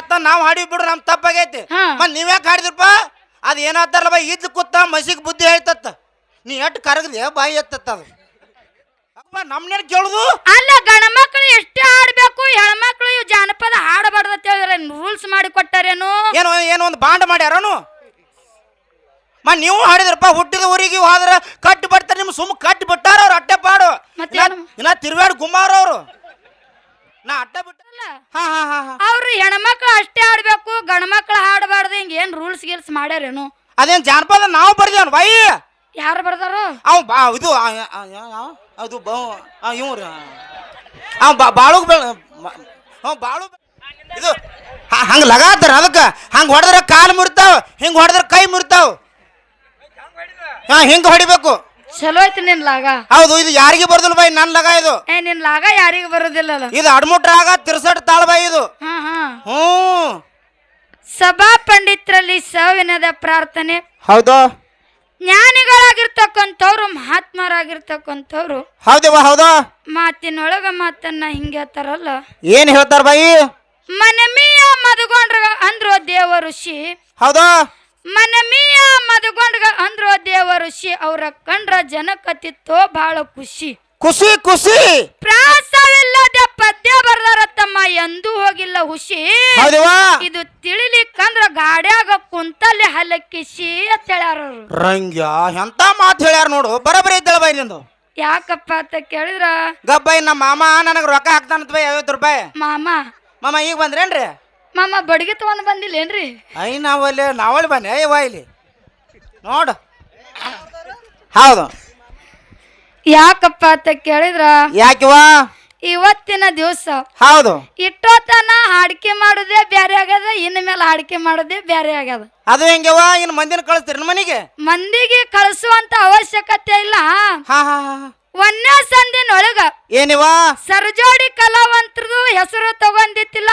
ಮತ್ತ ನಾವ್ ಹಾಡಿ ಬಿಡ್ರಿ ನಮ್ ತಪ್ಪಾಗೈತಿ. ಹಾ. ಮತ್ ನೀವ್ಯಾಕೆ ಹಾಡಿದ್ರಪ್ಪ? ಅದ್ ಏನಾತಾರಲ್ಲ ಬಾ ಇದ್ ಕೂತ ಮಸಿಗ್ ಬುದ್ಧಿ ಹೇಳ್ತತ್ತ. ನೀ ಎಟ್ ಕರಗದೆ ಬಾಯಿ ಎತ್ತತ್ತ ಅದು. ಅಪ್ಪ ನಮ್ನೇನ್ ಕೇಳುದು? ಅಲ್ಲ ಗಣಮಕ್ಳು ಎಷ್ಟೇ ಹಾಡ್ಬೇಕು ಹೆಣ್ಮಕ್ಳು ಇವ್ ಜಾನಪದ ಹಾಡಬಾರ್ದು ಅಂತ ಹೇಳಿದ್ರೆ ರೂಲ್ಸ್ ಮಾಡಿ ಕೊಟ್ಟಾರೇನು? ಏನೋ ಏನೋ ಒಂದು ಬಾಂಡ್ ಮಾಡ್ಯಾರನು? ಮ ನೀವು ಹಾಡಿದ್ರಪ್ಪ ಹುಟ್ಟಿದ ಊರಿಗೆ ಹೋದ್ರ ಕಟ್ಟಿ ಬರ್ತಾರೆ ನಿಮ್ ಸುಮ್ ಕಟ್ಟಿ ಬಿಟ್ಟಾರ ಅವ್ರು ಅಟ್ಟೆ ಪಾಡು. ಇಲ್ಲ ಇನ್ನ- ಇನ್ನ ತಿರ್ವಾಡ್ ಗುಮ್ಮಾರ ಅವ್ರು. ನಾ ಅಡ್ಡ ಬಿಟ್ಟಲ್ಲ ಹಾ ಹಾ ಹಾ ಹಾ. ಅವ್ರು ಹೆಣ್ಮಕ್ಳು ಅಷ್ಟೇ ಆಡ್ಬೇಕು ಗಂಡ ಮಕ್ಳು ಹಾಡಬಾರ್ದು ಹಿಂಗ ಏನ್ ರೂಲ್ಸ್ ಗೀಲ್ಸ್ ಮಾಡ್ಯಾರೇನು? ಅದೇನ್ ಜಾನಪದ ನಾವು ಬರ್ದೇವನ್ ಬಾಯಿ ಯಾರು ಬರ್ದಾರು? ಅವ್ ಬಾ ಇದು ಆ, ಆ, ಯಾ- ಯಾವ? ಅದು ಬಾ ಇವ್ರು. ಅವ್ ಬಾ ಬಾಳುಗ್ ಬೆಳ ಅವ್ ಬಾಳು ಬೆ- ಇದು ಹ- ಹಂಗ ಲಗಾತಾರ ಅದಕ್ಕ. ಹಂಗ ಹೊಡೆದ್ರ ಕಾಲು ಮುರಿತಾವ ಹಿಂಗ ಹೊಡೆದ್ರ ಕೈ ಮುರಿತಾವ. ಹಾ ಹಿಂಗ ಹೊಡಿಬೇಕು. ಚಲೋ ಐತಿ ನಿನ್ ಲಾಗ. ಹೌದು ಇದು ಯಾರಿಗೆ ಬರುದಿಲ್ಲ ಬಾಯಿ? ನನ್ ಲಗ ಇದು. ಏ ನಿನ್ ಲಾಗ ಯಾರಿಗೂ ಬರೋದಿಲ್ಲಲ್ಲ. ಇದು ಅಡ್ಮುಟ್ರಾಗ ತಿರ್ಸಟ್ ತಾಳ ಬಾಯಿ ಇದು. ಹಾ ಹಾ. ಹ್ಞೂ. ಸಭಾ ಪಂಡಿತರಲ್ಲಿ ಸವಿನದ ಪ್ರಾರ್ಥನೆ. ಹೌದು. ಜ್ಞಾನಿಗಳಾಗಿರ್ತಕ್ಕಂಥವ್ರು ಮಹಾತ್ಮರಾಗಿರ್ತಕ್ಕಂಥವ್ರು ಹೌದವ್ವ ಹೌದು. ಮಾತಿನೊಳಗ ಮಾತನ್ನ ಹಿಂಗೆ ಹೇಳ್ತಾರಲ್ಲ. ಏನ್ ಹೇಳ್ತಾರ ಬಾಯಿ? ಮನಮಿಯ ಮದುಗೊಂಡ್ರ ಅಂದ್ರು ದೇವ ಋಷಿ. ಹೌದು. ಮನಮಿಯ ಮದುಗೊಂಡ್ಗ ಅಂದ್ರು ದೇವ ಋಷಿ ಅವ್ರ ಕಂಡ್ರ ಜನಕತ್ತಿತ್ತೋ ಬಹಳ ಖುಷಿ. ಖುಷಿ ಖುಷಿ. ಪ್ರಾಸವಿಲ್ಲದೆ ಪದ್ಯ ಬರ್ದಾರ ತಮ್ಮ ಎಂದೂ ಹೋಗಿಲ್ಲ ಹುಷಿ. ಹೌದವ್ವ? ಇದು ತಿಳಿಲಿಕ್ಕಂದ್ರ ಗಾಡ್ಯಾಗ ಕುಂತಲ್ಲಿ ಹಲಕಿಸಿ ಅಂತ ಹೇಳ್ಯಾರ ಅವ್ರು. ರಂಗ್ಯ ಎಂತ ಮಾತು ಹೇಳ್ಯಾರ ನೋಡು ಬರಬರಿ ಇದ್ದಳ ಬೈ ನಿಂದು. ಯಾಕಪ್ಪ ಅಂತ ಕೇಳಿದ್ರ? ಗಬ್ಬೈ ನಮ್ಮ ಮಾಮ ನನಗೆ ರೊಕ್ಕ ಹಾಕ್ತಾನಂತ ಬೈ ಐವತ್ತು ರೂಪಾಯಿ. ಮಾಮ. ಮಾಮ ಈಗ ಬಂದ್ರೇನ್ರಿ? ಮಾಮ ಬಡ್ಗಿ ತಗೊಂಡ್ ಬಂದಿಲ್ಲೇನ್ರಿ? ಐ ನಾವಲ್ಲಿ ನಾವಲ್ಲಿ ಬನ್ನಿ. ಅಯ್ಯ ಇಲ್ಲಿ. ನೋಡು. ಹೌದು. ಯಾಕಪ್ಪ ಅಂತ ಕೇಳಿದ್ರ? ಯಾಕಿವ ಇವತ್ತಿನ ದಿವಸ. ಹೌದು. ಇಟ್ಟೋತನ ಹಾಡಿಕೆ ಮಾಡೋದೇ ಬ್ಯಾರೆ ಆಗ್ಯದ ಇನ್ ಮೇಲೆ ಹಾಡಿಕೆ ಮಾಡೋದೇ ಬ್ಯಾರೆ ಆಗ್ಯದ. ಅದು ಹೆಂಗವ ಇನ್ನು ಮಂದಿನ ಕಳಿಸ್ತೀರಿ ಮನೆಗೆ? ಮಂದಿಗೆ ಕಳಿಸುವಂತ ಅವಶ್ಯಕತೆ ಇಲ್ಲ. ಹಾ ಹಾ ಹಾ. ಒಂದೇ ಸಂದಿನೊಳಗ ಏನಿವ? ಸರ್ಜೋಡಿ ಕಲಾವಂತರದು ಹೆಸರು ತಗೊಂಡಿತ್ತಿಲ್ಲ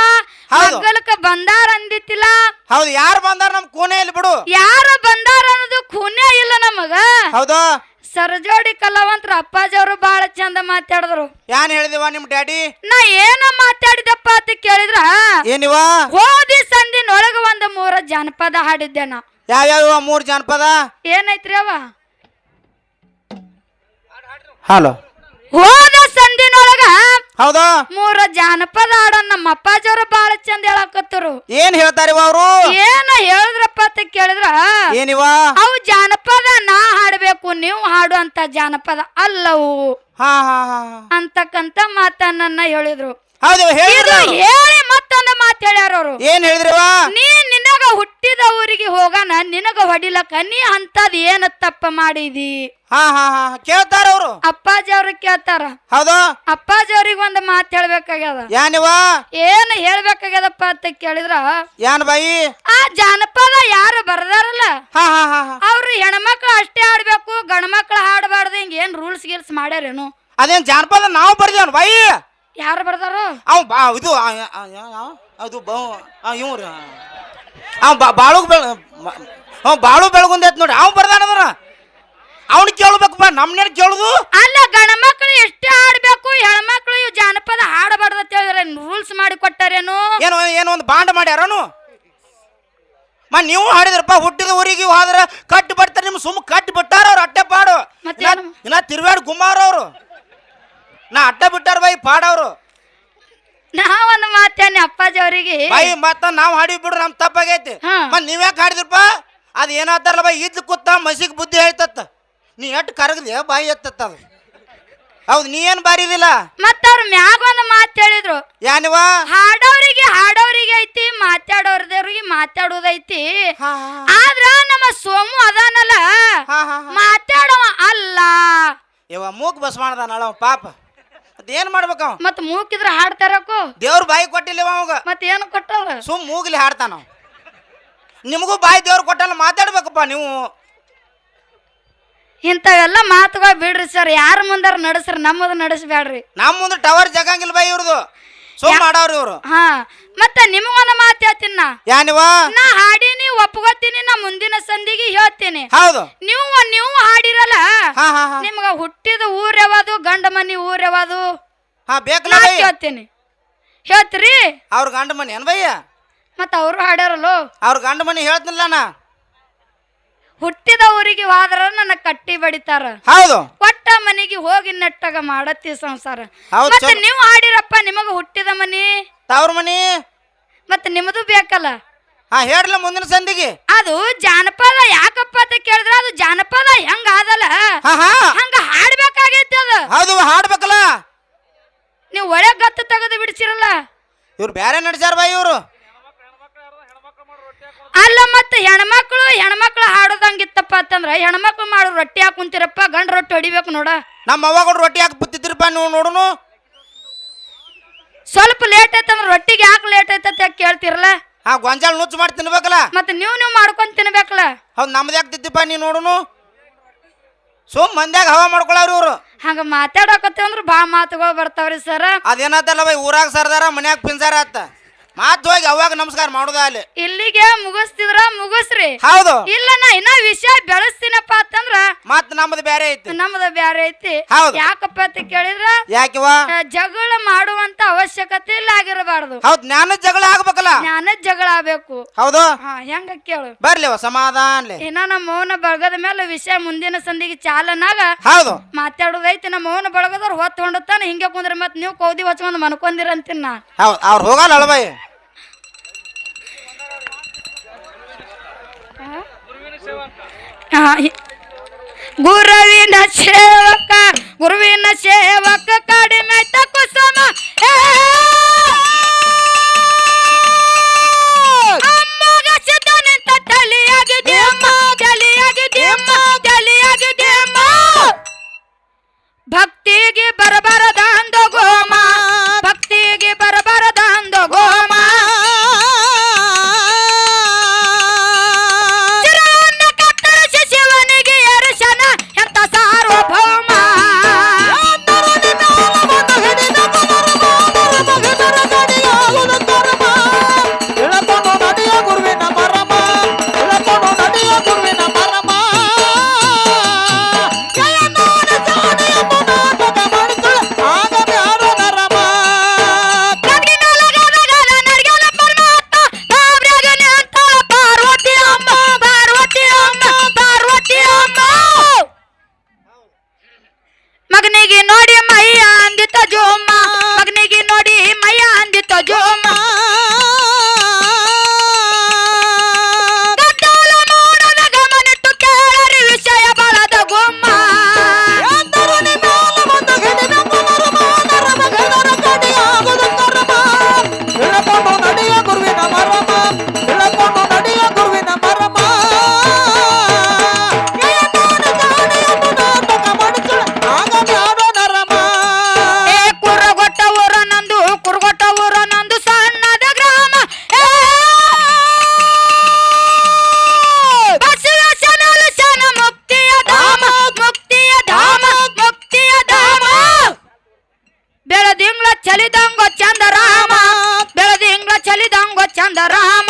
ಹೌದು. ಬಂದಾರ ಅಂದಿತ್ತಿಲ್ಲ. ಹೌದು ಯಾರು ಬಂದಾರ ನಮ್ ಕೋಣೆಯಲ್ಲಿ ಬಿಡು. ಯಾರು ಬಂದಾರ ಅನ್ನೋದು ಖೂನೇ ಇಲ್ಲ ನಮಗ. ಹೌದು. ಸರ್ಜೋಡಿ ಕಲಾವಂತರ ಅಪ್ಪಾಜಿಯವರು ಬಹಳ ಚಂದ ಮಾತಾಡಿದ್ರು. ಯಾನ್ ಹೇಳಿದಿವ ನಿಮ್ ಡ್ಯಾಡಿ? ನಾ ಏನ ಮಾತಾಡಿದಪ್ಪ ಅಂತ ಕೇಳಿದ್ರ? ಏನಿವ? ಹೋದಿ ಸಂದಿನೊಳಗ ಒಂದು ಮೂರ ಜನಪದ ಹಾಡಿದ್ದೆ ನಾ. ಯಾವ್ಯಾವ ಮೂರ್ ಜನಪದ? ಏನೈತ್ರಿ ಅವ? ಹಲೋ. ಹೋದ ಸಂದಿನೊಳಗ ಹೌದಾ? ಮೂರ ಜಾನಪದ ಹಾಡ ನಮ್ಮ ಅಪ್ಪಾಜಿಯವರು ಬಹಳ ಚಂದ ಹೇಳಕತ್ತರು. ಏನ್ ಹೇಳ್ತಾರೆ ಅವರು? ಏನ ಹೇಳಿದ್ರಪ್ಪ ಅಂತ ಕೇಳಿದ್ರ? ಏನಿವ? ಅವು ಜಾನಪದ ನಾ ಹಾಡಬೇಕು ನೀವು ಹಾಡು ಅಂತ ಜಾನಪದ ಅಲ್ಲವು. ಹಾ ಹಾ ಹಾ. ಅಂತಕ್ಕಂತ ಮಾತನ್ನ ಹೇಳಿದ್ರು. ಹೌದು ಇದು ಹೇಳಿ ಮತ್ತೊಂದು ಮಾತು ಹೇಳ್ಯಾರ ಅವರು. ಏನ್ ಹೇಳಿದ್ರವ ನೀ ನಿನಗ ಹುಟ್ಟಿದ ಊರಿಗೆ ಹೋಗಣ ನಿನಗ ಹೊಡಿಲಕ್ಕ ನೀ ಅಂತದ್ ಏನ ತಪ್ಪ ಮಾಡಿದಿ? ಹಾ ಹಾ ಹಾ ಕೇಳ್ತಾರ ಅವರು. ಅಪ್ಪಾಜಿ ಅವ್ರ ಕೇಳ್ತಾರ. ಹೌದು. ಅಪ್ಪಾಜಿ ಅವ್ರಿಗೆ ಒಂದು ಮಾತು ಹೇಳ್ಬೇಕಾಗ್ಯದ. ಯಾನಿವ ಏನ್ ಹೇಳ್ಬೇಕಾಗ್ಯದಪ್ಪ ಅಂತ ಕೇಳಿದ್ರ ಯಾನ್ ಬಾಯಿ? ಆ ಜಾನಪದ ಯಾರು ಬರ್ದಾರಲ್ಲ? ಹಾ ಹಾ ಹಾ ಹಾ. ಅವ್ರು ಹೆಣ್ಮಕ್ಳು ಅಷ್ಟೇ ಆಡ್ಬೇಕು ಗಂಡ್ಮಕ್ಳು ಹಾಡಬಾರ್ದು ಹಿಂಗ ಏನ್ ರೂಲ್ಸ್ ಗೀಲ್ಸ್ ಮಾಡ್ಯಾರೇನು? ಅದೇನ್ ಜಾನಪದ ನಾವು ಬರ್ದೇವನ್ ಬಾಯಿ? ಯಾರು ಬರ್ದಾರ? ಅವ್ ಬಾ ಇದು ಆ, ಆ, ಯಾ- ಯಾವ? ಅದು ಬಾ ಇವ್ರು. ಅವ್ ಬಾಳು ಬೆಳ ಅವ ಬಾಳು ಬೆಳಗುಂದೈತ್ ನೋಡಿ ಅವ್ ಬರ್ದಾನದ್ರ ಅವ್ನ ಕೇಳ್ಬೇಕಪ್ಪ ನಮ್ನೇನು ಕೇಳುದು? ಅಲ್ಲ ಗಣ ಮಕ್ಕಳು ಎಷ್ಟೇ ಹಾಡ್ಬೇಕು ಹೆಣ್ಮಕ್ಳು ಇವ್ ಜಾನಪದ ಹಾಡಬಾರ್ದು ಅಂತ ಹೇಳಿದ್ರೆ ರೂಲ್ಸ್ ಮಾಡಿ ಕೊಟ್ಟಾರೇನು? ಏನು ಏನೋ ಒಂದು ಬಾಂಡ್ ಮಾಡ್ಯಾರನು? ಮ ನೀವು ಹಾಡಿದ್ರಪ್ಪ ಹುಟ್ಟಿದ ಊರಿಗೆ ಹೋದ್ರೆ ಕಟ್ಟಿ ಬರ್ತಾರೆ ನಿಮ್ ಸುಮ್ ಕಟ್ಟಿ ಬಿಟ್ಟಾರ ಅವ್ರು ಅಟ್ಟೆ ಪಾಡು. ಮತ್ತೇನು? ಇನ್ನ- ತಿರ್ವಾಡ್ ಗುಮ್ಮಾರ ಅವ್ರು. ನಾ ಅಟ್ಟೆ ಬಿಟ್ಟಾರ ಬೈ ಪಾಡವ್ರು ನಾ ಒಂದು ಮಾತೇನೆ ಅಪ್ಪಾಜಿ ಅವರಿಗೆ. ಬೈ ಮತ್ತ ನಾವ್ ಹಾಡಿ ಬಿಡ್ರಿ ನಮ್ ತಪ್ಪಾಗೈತಿ. ಹಾ. ಮತ್ ನೀವ್ಯಾಕೆ ಹಾಡಿದ್ರಪ್ಪ? ಅದ್ ಏನಾತಾರಲ್ಲ ಬೈ ಇದ್ ಕೂತ ಮಸಿಗ್ ಬುದ್ಧಿ ಹೇಳ್ತತ್ತ. ನೀ ಎಟ್ ಕರಗದೆ ಬಾಯಿ ಎತ್ತತ್ತ ಅದು. ಹೌದು ನೀ ಏನ್ ಬಾರಿದಿಲ್ಲ? ಮತ್ತ ಅವ್ರ ಮ್ಯಾಗ ಒಂದು ಮಾತು ಹೇಳಿದ್ರು. ಯಾನಿವ? ಹಾಡೋರಿಗೆ ಹಾಡೋರಿಗೆ ಐತಿ ಮಾತಾಡೋರ್ದವ್ರಿಗೆ ಮಾತಾಡೋದೈತಿ. ಹಾ ಆದ್ರ ನಮ್ಮ ಸೋಮು ಅದಾನಲ್ಲ. ಹಾ ಹಾ ಮಾತಾಡವ ಅಲ್ಲ. ಇವ ಮೂಗ್ ಬಸ್ ಮಾಡ್ದ ನಳ ಪಾಪ. ಅದೇನ್ ಮಾಡ್ಬೇಕ ಅವ? ಮತ್ ಮೂಕಿದ್ರ ಹಾಡ್ತಾರಕ್ಕು ದೇವ್ರ ಬಾಯಿ ಕೊಟ್ಟಿಲ್ಲ ಅವಾಗ. ಮತ್ ಏನು ಕೊಟ್ಟಲ್ಲ ಸುಮ್ ಮೂಗ್ಲಿ ಹಾಡ್ತಾನ ಅವ. ನಿಮಗೂ ಬಾಯಿ ದೇವ್ರ ಕೊಟ್ಟಲ್ಲ ಮಾತಾಡ್ಬೇಕಪ್ಪ ನೀವು. ಇಂಥವೆಲ್ಲ ಮಾತುಗಳು ಬಿಡ್ರಿ ಸರ್. ಯಾರ ಮುಂದಾರ ನಡೆಸ್ರಿ ನಮ್ಮದು ನಡೆಸಬೇಡ್ರಿ ನಮ್ಮ ಮುಂದೆ ಟವರ್ ಜಗಂಗಿಲ್ಲ ಬಾಯಿ ಇವ್ರದು. ಸುಮ್ ಮಾಡವ್ರಿ ಇವ್ರು. ಹಾ ಮತ್ತ ನಿಮಗೊಂದು ಮಾತು ಹೇಳ್ತೀನಿ ನಾ? ಯಾನಿವ ನಾ ಹಾಡಿನಿ ಒಪ್ಕೋತೀನಿ ನಾ ಮುಂದಿನ ಸಂದಿಗೆ ಹೇಳ್ತೀನಿ. ಹೌದು. ನೀವು ನೀವು ಹಾಡಿರಲ್ಲ? ಹಾ ಹಾ ಹಾ. ನಿಮ್ಗ ಹುಟ್ಟಿದ ಊರ್ ಯಾವುದು ಗಂಡ ಮನಿ ಊರ್ ಯಾವುದು? ಹಾ ಬೇಕಲ್ಲ ನಾ ಬೈ. ಹೇಳ್ತೀನಿ ಹೇಳ್ತೀರಿ. ಅವ್ರ ಗಂಡ ಮನಿ ಏನ್ ಬಯ್ಯ ಮತ್ತ ಅವರು ಹಾಡ್ಯಾರಲ್ಲೋ? ಅವ್ರ ಗಂಡ ಮನಿ ಹೇಳ್ತಿಲ್ಲ ನಾ. ಹುಟ್ಟಿದ ಊರಿಗೆ ಹೋದ್ರ ನನ್ನ ಕಟ್ಟಿ ಬಡಿತಾರ. ಹೌದು. ಮನೆಗೆ ಹೋಗಿ ನೆಟ್ಟಾಗ ಮಾಡತ್ತಿ ಸಂಸಾರ. ಹೌದ್ ಮತ್ತೆ ಚಲೋ. ನೀವು ಆಡಿರಪ್ಪ ನಿಮಗ ಹುಟ್ಟಿದ ಮನಿ? ತವ್ರ ಮನಿ? ಮತ್ತೆ ನಿಮ್ಮದು ಬೇಕಲ್ಲ? ಹಾ ಹೇಳ್ರಲ್ಲ ಮುಂದಿನ ಸಂದಿಗೆ. ಅದು ಜಾನಪದ ಯಾಕಪ್ಪ ಅಂತ ಕೇಳಿದ್ರ ಅದು ಜಾನಪದ ಹೆಂಗ ಆದಲ್ಲ? ಹಾ ಹಾ. ಹಂಗ ಹಾಡ್ಬೇಕಾಗೈತಿ ಅದು. ಹೌದು ಹಾಡ್ಬೇಕಲ್ಲ. ನೀವು ಒಳಗ್ ಗತ್ತು ತೆಗೆದು ಬಿಡಿಸಿರಲ್ಲ? ಇವ್ರು ಬೇರೆ ನಡ್ಸ್ಯಾರ ಬಾ ಇವ್ರು. ಅಲ್ಲ ಮತ್ತೆ ಹೆಣ್ಮಕ್ಳು ಹೆಣ್ಮಕ್ಳು ಹಾಡೋದಂಗಿತ್ತಪ್ಪ ಅಂತಂದ್ರ ಹೆಣ್ಮಕ್ಳು ಮಾಡು ರೊಟ್ಟಿ ಹಾಕುಂತಿರಪ್ಪ ಗಂಡ ರೊಟ್ಟಿ ಹೊಡಿಬೇಕು ನೋಡ. ನಮ್ಮ ಅವ್ವಗಳು ರೊಟ್ಟಿ ಹಾಕಿ ಬುತ್ತಿದ್ರಪ್ಪ ನೀವು ನೋಡುನು? ಸ್ವಲ್ಪ ಲೇಟ್ ಐತಂದ್ರೆ ರೊಟ್ಟಿಗೆ ಯಾಕೆ ಲೇಟ್ ಐತಂತ ಯಾಕ್ ಕೇಳ್ತಿರಲ್ಲ ಹಾ ಗೊಂಜಾಳ ನುಚ್ಚು ಮಾಡಿ ತಿನ್ಬೇಕಲ್ಲ? ಮತ್ತೆ ನೀವು ನೀವು ಮಾಡ್ಕೊಂಡ್ ತಿನ್ಬೇಕಲ್ಲ? ಹೌದು ನಮ್ದು ಯಾಕೆ ತಿದ್ದಿಪ್ಪ ನೀ ನೋಡುನು? ಸುಮ್ ಮಂದ್ಯಾಗ ಹವಾ ಮಾಡ್ಕೊಳವ್ರಿ ಇವ್ರು. ಹಂಗ ಮಾತಾಡಕತ್ತೀವಿ ಅಂದ್ರೆ ಬಾ ಮಾತುಗಳು ಬರ್ತಾವ್ರಿ ಸರ್. ಅದೇನಾತಲ್ಲ ಬೈ ಊರಾಗ ಸರ್ದಾರ ಮನ್ಯಾಗ ಪಿಂಜಾರ ಆತ. ಮಾತು ಹೋಗಿ ಅವಾಗ ನಮಸ್ಕಾರ ಮಾಡುದ ಅಲ್ಲಿ? ಇಲ್ಲಿಗೆ ಮುಗಿಸ್ತಿದ್ರ ಮುಗಿಸ್ರಿ. ಹೌದು. ಇಲ್ಲ ನಾ ಇನ್ನ ವಿಷಯ ಬೆಳೆಸ್ತೀನಪ್ಪ ಅಂತಂದ್ರ ಮತ್ ನಮ್ದು ಬೇರೆ ಐತಿ. ನಮ್ದು ಬೇರೆ ಐತಿ. ಹೌದು. ಯಾಕಪ್ಪ ಅಂತ ಕೇಳಿದ್ರ ಯಾಕಿವ ಜಗಳ ಮಾಡುವಂತ ಅವಶ್ಯಕತೆ ಇಲ್ಲ ಆಗಿರಬಾರ್ದು. ಹೌದು ಜ್ಞಾನ ಜಗಳ ಆಗ್ಬೇಕಲ್ಲ? ಜ್ಞಾನ ಜಗಳ ಆಗ್ಬೇಕು. ಹೌದು. ಹೆಂಗ ಕೇಳು. ಬರ್ಲಿವ ಸಮಾಧಾನ ಇನ್ನ ನಮ್ಮ ಮೌನ ಬಳಗದ ಮೇಲೆ ವಿಷಯ ಮುಂದಿನ ಸಂದಿಗೆ ಚಾಲನಾಗ ಹೌದು. ಮಾತಾಡೋದೈತಿ. ನಮ್ಮ ಮೌನ ಬಳಗದವ್ರು ಹೊತ್ತು ಹೊಂಡುತ್ತಾನ ಹಿಂಗೆ ಕುಂದ್ರೆ ಮತ್ತೆ ನೀವು ಕೌದಿ ಹಚ್ಕೊಂಡು ಮನ್ಕೊಂಡಿರಂತೀನಿ ನಾ ಹೌದು ಅವ್ರು ಹೋಗಲ್ಲ ಅಳಬೈ ಗುರುವಿನ ಸೇವಕ ಬೆಳದಿಂಗ್ಳ ಚಂದ ರಾಮ ಬೆಳದಿಂಗ್ಳ ಚಲಿದಂಗೋ ಚಂದರಾಮ.